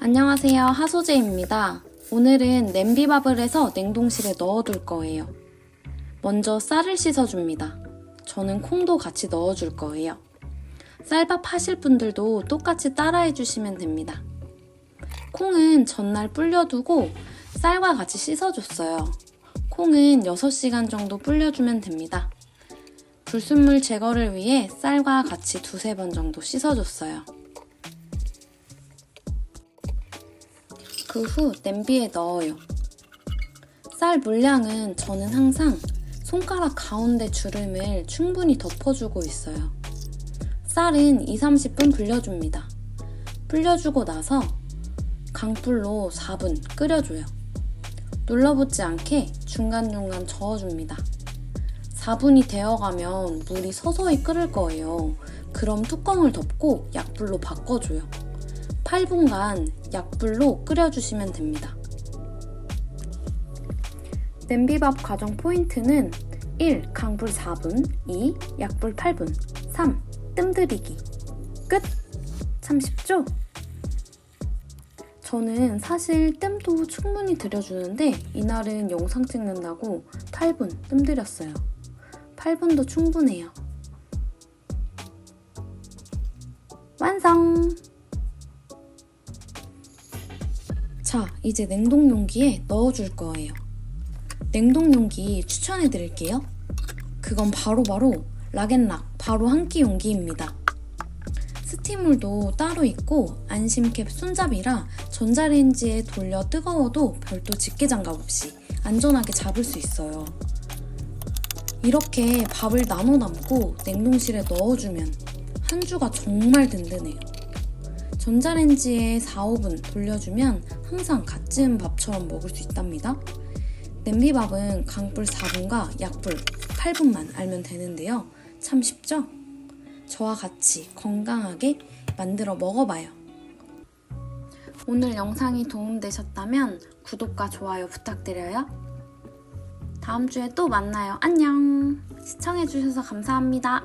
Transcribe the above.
안녕하세요. 하소재입니다. 오늘은 냄비밥을 해서 냉동실에 넣어둘 거예요. 먼저 쌀을 씻어줍니다. 저는 콩도 같이 넣어줄 거예요. 쌀밥 하실 분들도 똑같이 따라해 주시면 됩니다. 콩은 전날 불려두고 쌀과 같이 씻어줬어요. 콩은 6시간 정도 불려주면 됩니다. 불순물 제거를 위해 쌀과 같이 두세 번 정도 씻어줬어요. 그 후 냄비에 넣어요. 쌀 물량은 저는 항상 손가락 가운데 주름을 충분히 덮어주고 있어요. 쌀은 2, 30분 불려줍니다. 불려주고 나서 강불로 4분 끓여줘요. 눌러붙지 않게 중간중간 저어줍니다. 4분이 되어가면 물이 서서히 끓을 거예요. 그럼 뚜껑을 덮고 약불로 바꿔줘요. 8분간 약불로 끓여주시면 됩니다. 냄비밥 과정 포인트는 1. 강불 4분 2. 약불 8분 3. 뜸들이기 끝! 참 쉽죠? 저는 사실 뜸도 충분히 들여주는데 이날은 영상 찍는다고 8분 뜸 들였어요. 8분도 충분해요. 완성! 자, 이제 냉동 용기에 넣어줄 거예요. 냉동 용기 추천해 드릴게요. 그건 바로 바로 락앤락 바로 한 끼 용기입니다. 스팀물도 따로 있고 안심캡 손잡이라 전자레인지에 돌려 뜨거워도 별도 집게 장갑 없이 안전하게 잡을 수 있어요. 이렇게 밥을 나눠 담고 냉동실에 넣어주면 한 주가 정말 든든해요. 전자레인지에 4, 5분 돌려주면 항상 갓 지은 밥처럼 먹을 수 있답니다. 냄비밥은 강불 4분과 약불 8분만 알면 되는데요. 참 쉽죠? 저와 같이 건강하게 만들어 먹어봐요. 오늘 영상이 도움되셨다면 구독과 좋아요 부탁드려요. 다음 주에 또 만나요. 안녕! 시청해주셔서 감사합니다.